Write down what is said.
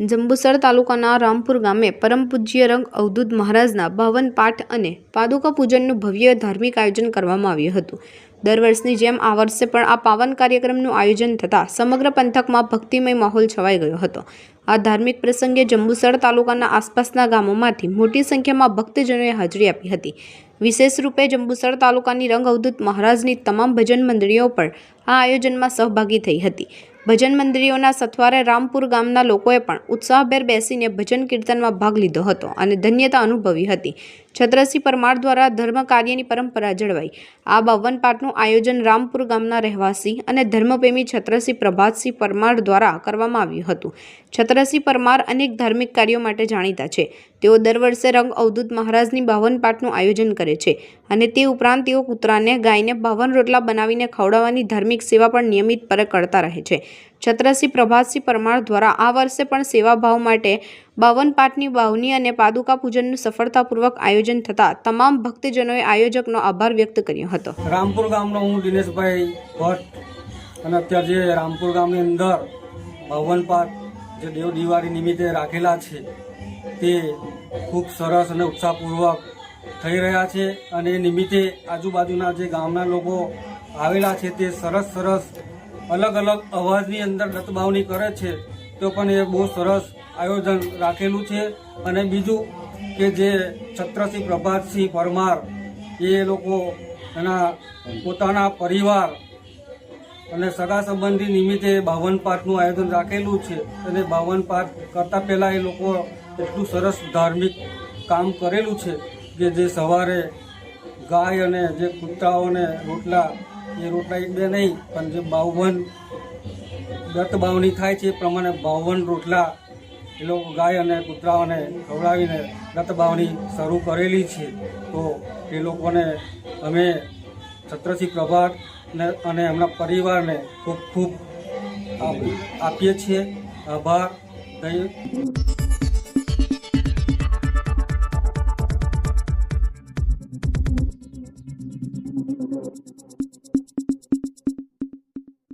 જંબુસર તાલુકાના રામપુર ગામે પરમ પૂજ્ય રંગ અવધૂત મહારાજના બાવન પાઠ અને પાદુકા પૂજનનું ભવ્ય ધાર્મિક આયોજન કરવામાં આવ્યું હતું. દર વર્ષની જેમ આ વર્ષે પણ આ પાવન કાર્યક્રમનું આયોજન થતાં સમગ્ર પંથકમાં ભક્તિમય માહોલ છવાઈ ગયો હતો. આ ધાર્મિક પ્રસંગે જંબુસર તાલુકાના આસપાસના ગામોમાંથી મોટી સંખ્યામાં ભક્તજનોએ હાજરી આપી હતી. વિશેષ રૂપે જંબુસર તાલુકાની રંગ અવધૂત મહારાજની તમામ ભજન મંડળીઓ પણ આ આયોજનમાં સહભાગી થઈ હતી. ભજન મંદિરોના સથવારે રામપુર ગામના લોકોએ પણ ઉત્સાહભેર બેસીને ભજન કીર્તનમાં ભાગ લીધો હતો અને ધન્યતા અનુભવી હતી. છત્રસિંહ પરમાર દ્વારા ધર્મ કાર્યની પરંપરા જળવાઈ. આ બાવન પાઠનું આયોજન રામપુર ગામના રહેવાસી અને ધર્મપ્રેમી છત્રસિંહ પ્રભાતસિંહ પરમાર દ્વારા કરવામાં આવ્યું હતું. છત્રસિંહ પરમાર અનેક ધાર્મિક કાર્યો માટે જાણીતા છે. તેઓ દર વર્ષે રંગ અવધૂત મહારાજની બાવન પાઠનું આયોજન કરે છે અને તે ઉપરાંત તેઓ કૂતરાને ગાયને બાવન રોટલા બનાવીને ખવડાવવાની ધાર્મિક સેવા પણ નિયમિતપણે કરતા રહે છે. છત્રસિંહ પ્રભાતસિંહ પરમાર દ્વારા આ વર્ષે પણ સેવાભાવ માટે બાવન પાઠની વાવણી અને પાદુકા પૂજનનું સફળતાપૂર્વક આયોજન થતાં તમામ ભક્તજનોએ આયોજકનો આભાર વ્યક્ત કર્યો હતો. રામપુર ગામનો હું દિનેશભાઈ ભટ્ટ અને અત્યારે જે રામપુર ગામની અંદર બાવન પાઠ જે દેવ દિવાળી નિમિત્તે રાખેલા છે તે ખૂબ સરસ અને ઉત્સાહપૂર્વક થઈ રહ્યા છે અને એ નિમિત્તે આજુબાજુના જે ગામના લોકો આવેલા છે તે સરસ સરસ અલગ અલગ અવાજની અંદર ગતબાવણી કરે છે તો પણ એ બહુ સરસ આયોજન રાખેલું છે. અને બીજું કે જે છત્રસિંહ પ્રભાતસિંહ પરમાર, એ લોકો એના પોતાના પરિવાર અને સગા સંબંધી નિમિત્તે બાવન પાઠનું આયોજન રાખેલું છે. અને બાવન પાઠ કરતાં પહેલાં એ લોકો એટલું સરસ ધાર્મિક કામ કરેલું છે કે જે સવારે ગાય અને જે કૂતરાઓને રોટલા, એ રોટલા એક બે નહીં, પણ જે બાવન દત્ત બાવની થાય છે એ પ્રમાણે બાવન રોટલા એ લોકો ગાય અને કૂતરાઓને ખવડાવીને રત શરૂ કરેલી છે. તો એ લોકોને અમે છત્રસિંહ પ્રભાતને અને એમના પરિવારને ખૂબ ખૂબ આપીએ છીએ. આભાર. થયું